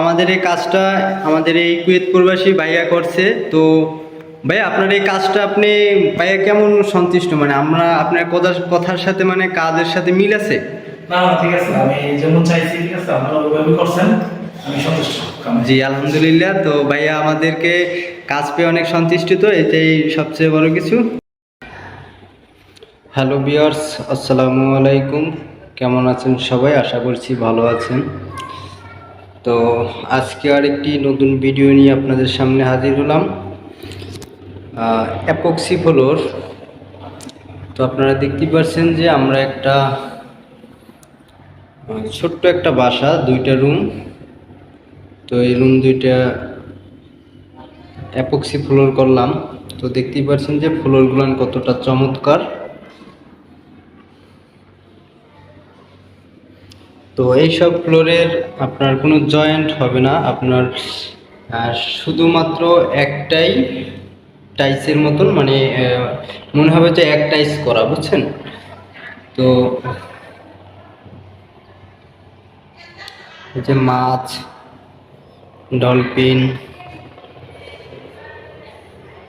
আমাদের এই কাজটা আমাদের এই কুয়েত প্রবাসী ভাইয়া করছে। তো ভাইয়া আপনার এই কাজটা আপনি ভাইয়া কেমন সন্তুষ্ট? মানে আমরা আপনার কথার কথার সাথে মানে কাজের সাথে মিল আছে? না ঠিক আছে। আমি যেমন চাইছি ঠিক আছে আপনারা ওইভাবে করছেন আমি সন্তুষ্ট। জি আলহামদুলিল্লাহ। তো ভাইয়া আমাদেরকে কাজ পেয়ে অনেক সন্তুষ্ট তো এটাই সবচেয়ে বড় কিছু। হ্যালো বিয়ার্স আসসালামু আলাইকুম। কেমন আছেন সবাই? আশা করছি ভালো আছেন। তো আজকে আর একটি নতুন ভিডিও নিয়ে আপনাদের সামনে হাজির হলাম। অ্যাপক্সি ফ্লোর তো আপনারা দেখতেই পাচ্ছেন যে আমরা একটা ছোট্ট একটা বাসা, দুইটা রুম তো এই রুম দুইটা অ্যাপক্সি ফ্লোর করলাম। তো দেখতেই পাচ্ছেন যে ফ্লোরগুলো কতটা চমৎকার। তো এইসব ফ্লোরের আপনার কোনো জয়েন্ট হবে না, আপনার শুধুমাত্র একটাই টাইসের মতন মানে মনে হবে যে এক টাইস করা, বুঝছেন? তো এই যে মাছ, ডলফিন